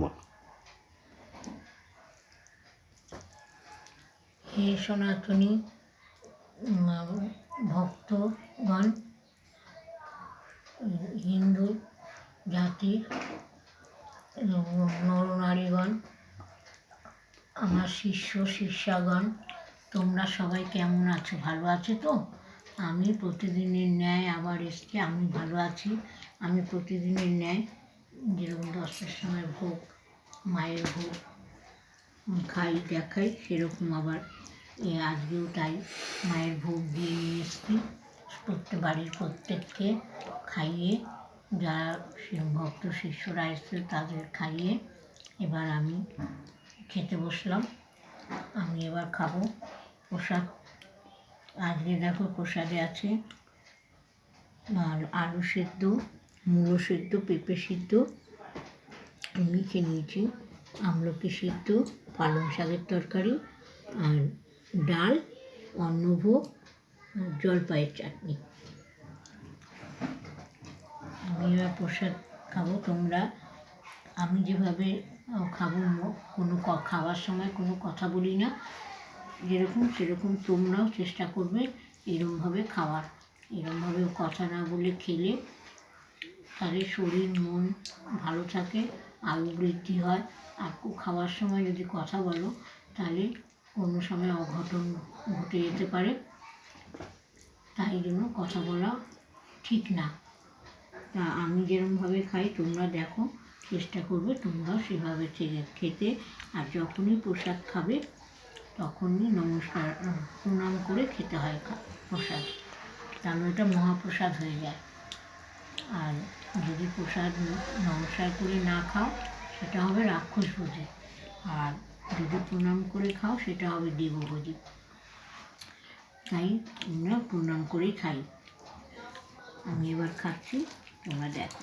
বল হে সনাতনী ভক্তগণ, হিন্দু জাতির নরনারীগণ, আমার শিষ্য, শিষ্যাগণ, তোমরা সবাই কেমন আছো? ভালো আছো তো? আমি প্রতিদিনের ন্যায় আবার এসছি, আমি ভালো আছি, আমি প্রতিদিনের ন্যায় যেরকম দশটার সময় ভোগ, মায়ের ভোগ খাই, দেখাই, সেরকম আবার এ আজকেও তাই মায়ের ভোগ দিয়ে নিয়ে এসছি। প্রত্যেক বাড়ির প্রত্যেককে খাইয়ে, যারা ভক্ত, শিষ্যরা এসছে তাদের খাইয়ে এবার আমি খেতে বসলাম। আমি এবার খাব প্রসাদ। আজকে দেখো প্রসাদে আছে আর আলু সেদ্ধ মূলো সেদ্ধ, পেঁপে সিদ্ধ, মেখে নিয়েছি, আমলকি সিদ্ধ, পালং শাকের তরকারি আর ডাল, অন্নভোগ, জলপাইয়ের চাটনি। আমি এবার প্রসাদ খাব, তোমরা, আমি যেভাবে খাব কোনো খাওয়ার সময় কোনো কথা বলি না। যেরকম সেরকম তোমরাও চেষ্টা করবে, এরমভাবে খাওয়ার। এরমভাবে কথা না বলে খেলে তাহলে শরীর, মন ভালো থাকে আয়ু বৃদ্ধি হয়। আর খাওয়ার সময় যদি কথা বলো, তাহলে কোনো সময় অঘটন ঘটে যেতে পারে। তাই জন্য কথা বলা ঠিক না। তা আমি যেরমভাবে খাই, তোমরা দেখো, চেষ্টা করবে তোমরাও সেভাবে খেতে। আর যখনই প্রসাদ খাবে, তখনই নমস্কার, প্রণাম করে খেতে হয় প্রসাদ। তাহলে ওটা মহাপ্রসাদ হয়ে যায়। আর যদি প্রসাদ নমস্কার করে না খাও, সেটা হবে রাক্ষস ভোজি। আর যদি প্রণাম করে খাও, সেটা হবে দেবভোজি তাই তোমরা প্রণাম করেই খাই। আমি এবার খাচ্ছি, তোমরা দেখো।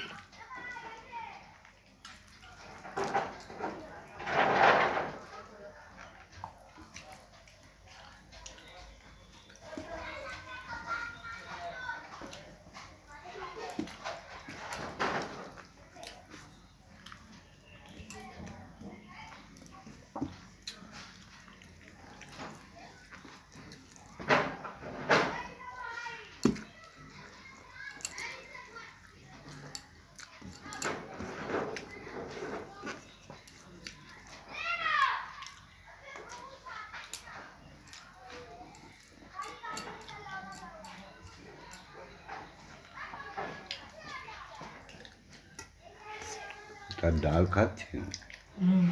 তার ডাল খাচ্ছেন নুন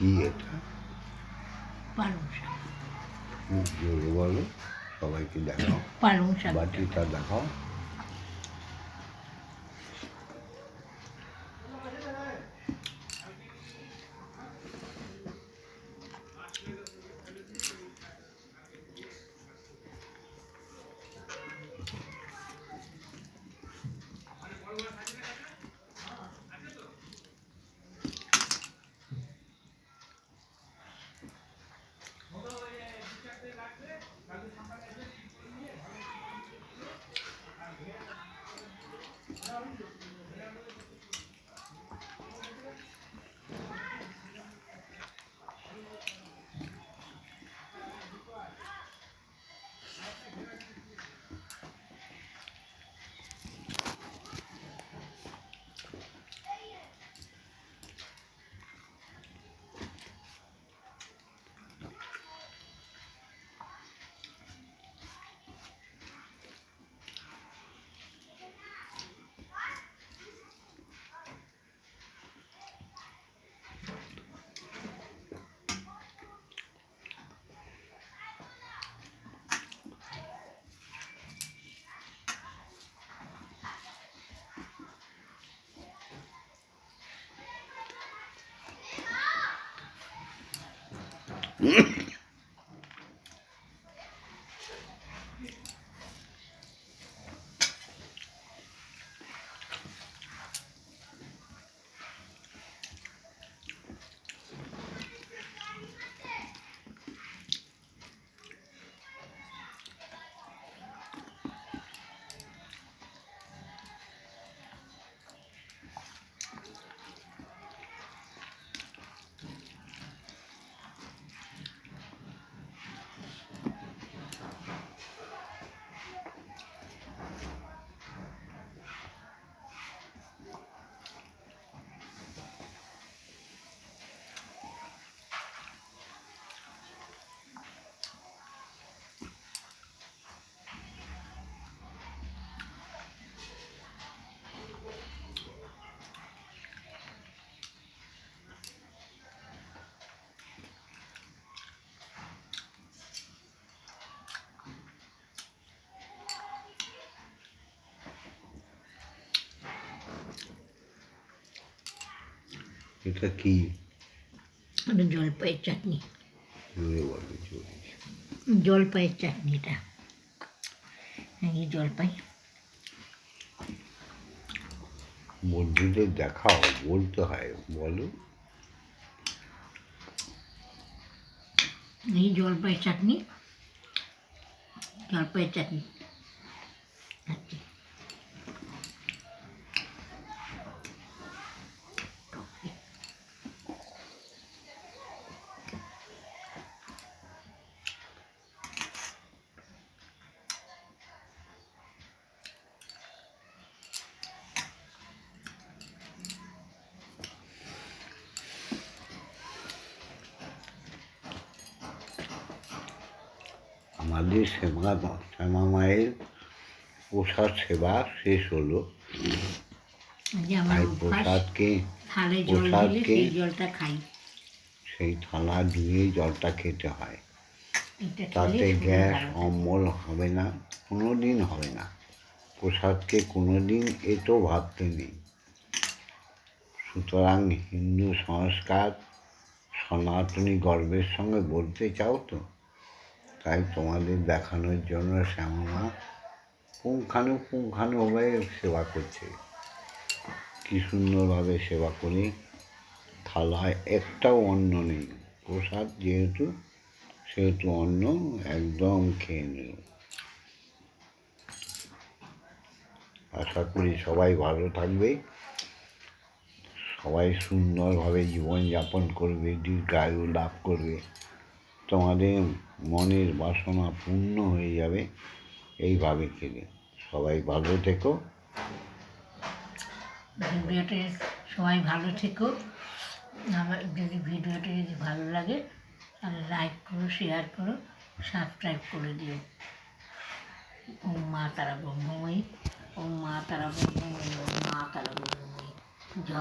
কি এটা? পালং শাক। খুব জোরে বলো সবাইকে দেখাও। পালং শাক বাটিটা দেখাও। ¡Muchas! এটা কি? জলপাইয়ের চাটনি। জলপাইয়ের চাটনি এটা। এই জলপাই? বন্ধুদের দেখাও বলতে হয় বলো। এই জলপাই চাটনি। জলপাইয়ের চাটনি। আমাদের সেবা শ্যামা মায়ের প্রসাদ সেবা শেষ হলো। তাই প্রসাদকে প্রসাদকে- সেই থালা ধুয়ে জলটা খেতে হয়। তাতে গ্যাস অম্বল হবে না কোনো দিন হবে না। প্রসাদকে কোনো দিন এতো ভাবতে নেই। সুতরাং হিন্দু সংস্কার সনাতনী গর্বের সঙ্গে বলতে চাও তো? তাই তোমাদের দেখানোর জন্য শ্যামা পুঙ্খানু পুঙ্খানুভাবে সেবা করছে। কি সুন্দরভাবে সেবা করে। থালায় একটাও অন্ন নেই। প্রসাদ যেহেতু, সেহেতু অন্ন একদম খেয়ে নিল আশা করি সবাই ভালো থাকবে। সবাই সুন্দরভাবে জীবনযাপন করবে, দীর্ঘায়ু লাভ করবে। তোমাদের মনের বাসনা পূর্ণ হয়ে যাবে। এইভাবে খেলে। সবাই ভালো থেকো। ভিডিওটি সবাই ভালো থেকো। আমার যদি ভিডিওটি যদি ভালো লাগে, তাহলে লাইক করো শেয়ার করো সাবস্ক্রাইব করে দিও। ও মা তারা ব্রহ্মময়ী ও মা তারা ব্রহ্মময়ী ও মা তারা ব্রহ্মময়ী